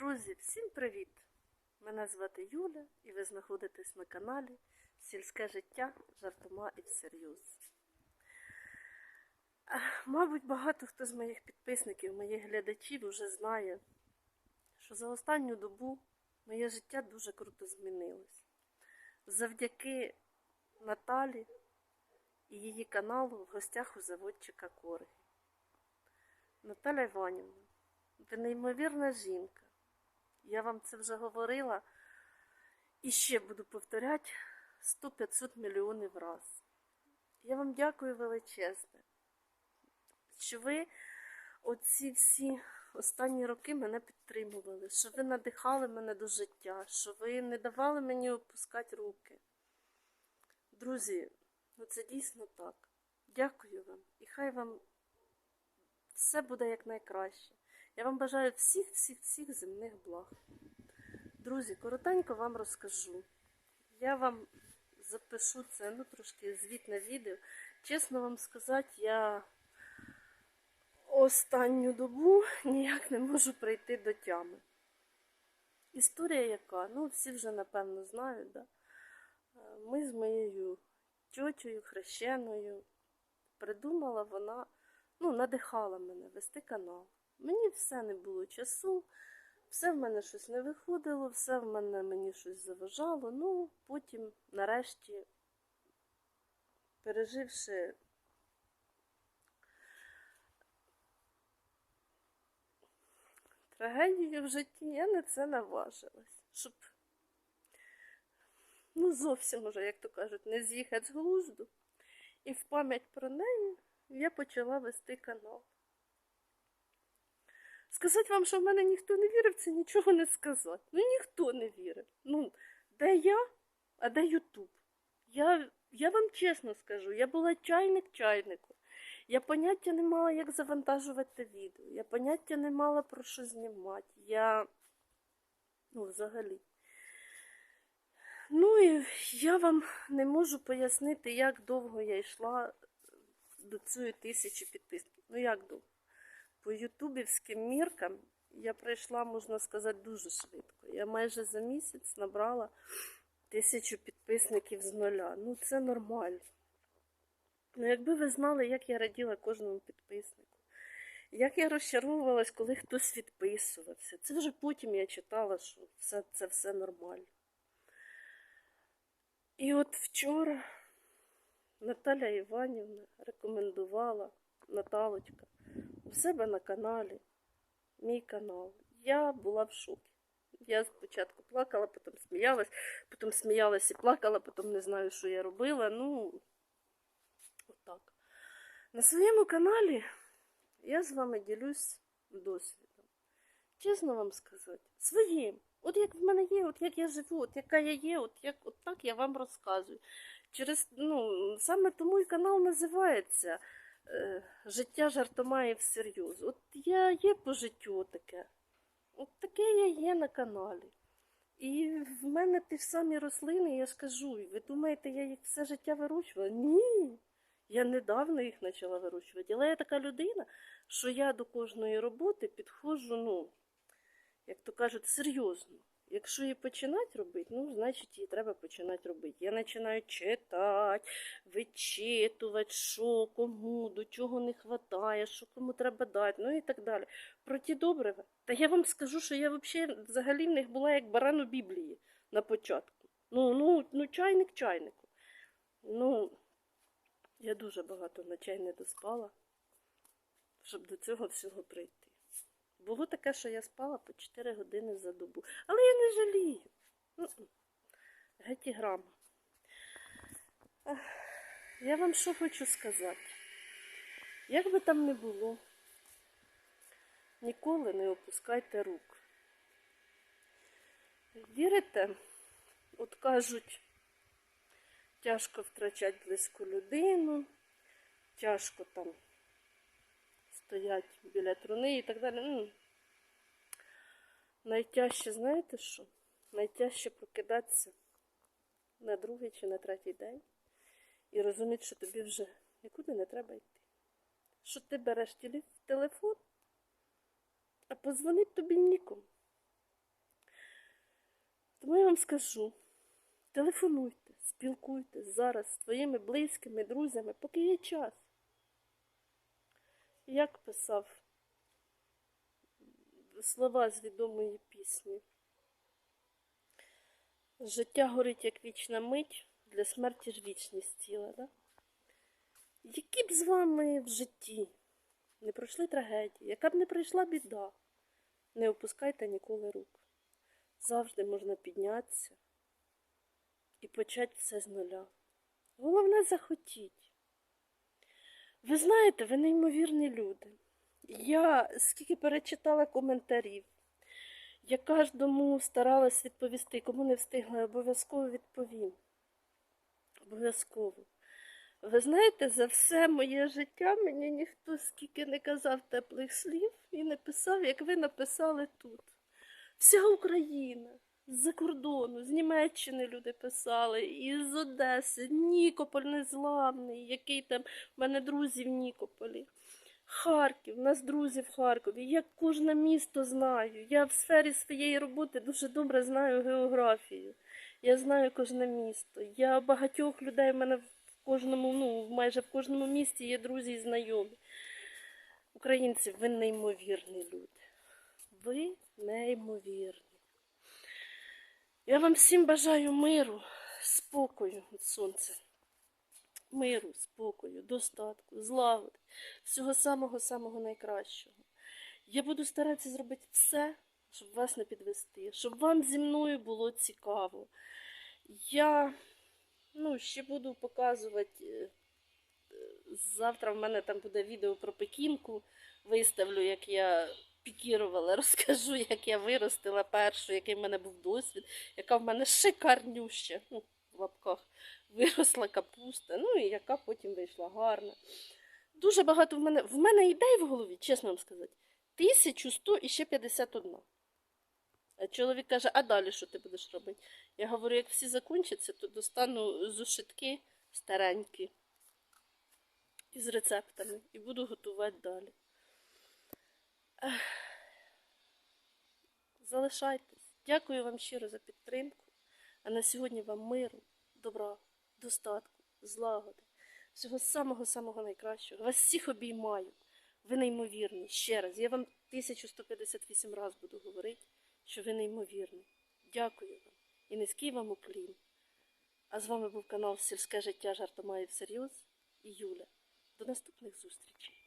Друзі, всім привіт! Мене звати Юля і ви знаходитесь на каналі Сільське життя жартома і всерйоз. Мабуть, багато хто з моїх підписників, моїх глядачів вже знає, що за останню добу моє життя дуже круто змінилось. Завдяки Наталі і її каналу в гостях у заводчика Корги. Наталя Іванівна, ви неймовірна жінка. Я вам це вже говорила і ще буду повторяти 100-500 мільйонів раз. Я вам дякую величезне, що ви оці всі останні роки мене підтримували, що ви надихали мене до життя, що ви не давали мені опускати руки. Друзі, ну це дійсно так. Дякую вам і хай вам все буде якнайкраще. Я вам бажаю всіх, всіх, всіх земних благ. Друзі, коротенько вам розкажу. Я вам запишу це, ну, трошки звітне відео. Чесно вам сказати, я останню добу ніяк не можу прийти до тями. Історія яка? Ну, всі вже напевно знають, да? Ми з моєю тьотею, хрещеною придумала вона, ну, надихала мене вести канал. Мені все не було часу, все в мене щось не виходило, все в мене мені щось заважало. Ну, потім, нарешті, переживши трагедію в житті, я на це наважилась, щоб, ну, зовсім уже, як то кажуть, не з'їхати з глузду. І в пам'ять про неї я почала вести канал. Сказати вам, що в мене ніхто не вірив, це нічого не сказати. Ну ніхто не вірив. Ну, де я, а де Ютуб? Я, я вам чесно скажу, я була чайник чайнику. Я поняття не мала, як завантажувати відео. Я поняття не мала про що знімати. Я, ну, взагалі. Ну і я вам не можу пояснити, як довго я йшла до цієї тисячі підписників. Ну як довго? По ютубівським міркам я пройшла, можна сказати, дуже швидко. Я майже за місяць набрала тисячу підписників з нуля. Ну, це нормально. Ну, якби ви знали, як я раділа кожному підписнику, як я розчаровувалась, коли хтось відписувався. Це вже потім я читала, що все, це все нормально. І от вчора Наталя Іванівна рекомендувала Наталочка у себе на каналі, мій канал. Я була в шокі. Я спочатку плакала, потім сміялась, потім сміялась і плакала, потім не знаю, що я робила. Ну, отак. На своєму каналі я з вами ділюсь досвідом. Чесно вам сказати, своїм. От як в мене є, от як я живу, от яка я є, от як от так я вам розказую. Через, ну, саме тому і канал називається Життя жартома і всерйоз. От я є по життю таке. От таке я є на каналі. І в мене ті ж самі рослини, я ж кажу, ви думаєте, я їх все життя вирощувала? Ні. Я недавно їх почала вирощувати. Але я така людина, що я до кожної роботи підходжу, ну, як то кажуть, серйозно. Якщо її починати робити, ну, значить її треба починати робити. Я починаю читати, вичитувати, що кому, до чого не вистачає, що кому треба дати, ну і так далі. Про ті добрива. Та я вам скажу, що я взагалі взагалі в них була як баран у Біблії на початку. Ну, ну, ну чайник чайнику. Ну, я дуже багато ночей не доспала, щоб до цього всього прийти. Було таке, що я спала по 4 години за добу. Але я не жалію. М-м. Геть і грама. Я вам що хочу сказати. Як би там не було, ніколи не опускайте рук. Вірите, от кажуть, тяжко втрачати близьку людину, тяжко там стоять біля труни і так далі. М. Найтяжче, знаєте що? Найтяжче прокидатися на другий чи на третій день і розуміти, що тобі вже нікуди не треба йти. Що ти береш телефон, а позвонити тобі нікому. Тому я вам скажу: телефонуйте, спілкуйтесь зараз з своїми близькими, друзями, поки є час. Як писав слова з відомої пісні. Життя горить як вічна мить, для смерті ж вічність ціла. Да? Які б з вами в житті не пройшли трагедії, яка б не прийшла біда, не опускайте ніколи рук. Завжди можна піднятися і почати все з нуля. Головне захотіть. Ви знаєте, ви неймовірні люди. Я скільки перечитала коментарів, я кожному старалась відповісти, кому не встигла, обов'язково відповім. Обов'язково. Ви знаєте, за все моє життя мені ніхто скільки не казав теплих слів і не писав, як ви написали тут. Вся Україна з-за кордону, з Німеччини люди писали, і з Одеси, Нікополь незламний, який там в мене друзі в Нікополі. Харків, у нас друзі в Харкові. Я кожне місто знаю. Я в сфері своєї роботи дуже добре знаю географію. Я знаю кожне місто. Я багатьох людей в мене в кожному, ну, майже в кожному місті є друзі і знайомі. Українці, ви неймовірні люди. Ви неймовірні. Я вам всім бажаю миру, спокою від сонця. Миру, спокою, достатку, злагоди, всього самого-самого найкращого. Я буду старатися зробити все, щоб вас не підвести, щоб вам зі мною було цікаво. Я ну, ще буду показувати. е, Завтра в мене там буде відео про пекінку. Виставлю, як я пікірувала, розкажу, як я виростила першу, який в мене був досвід, яка в мене шикарнюща, ну, в лапках, виросла капуста, ну і яка потім вийшла гарна. Дуже багато в мене в мене ідей в голові, чесно вам сказати, 1100 і ще 51. А чоловік каже, а далі що ти будеш робити? Я говорю, як всі закінчаться, то достану зушитки старенькі із рецептами і буду готувати далі. Залишайтесь. Дякую вам щиро за підтримку. А на сьогодні вам миру, добра, достатку, злагоди, всього самого-самого найкращого. Вас всіх обіймаю. Ви неймовірні. Ще раз. Я вам 1158 разів буду говорити, що ви неймовірні. Дякую вам і низький вам уклін. А з вами був канал Сільське життя жартомає всерйоз і Юля. До наступних зустрічей.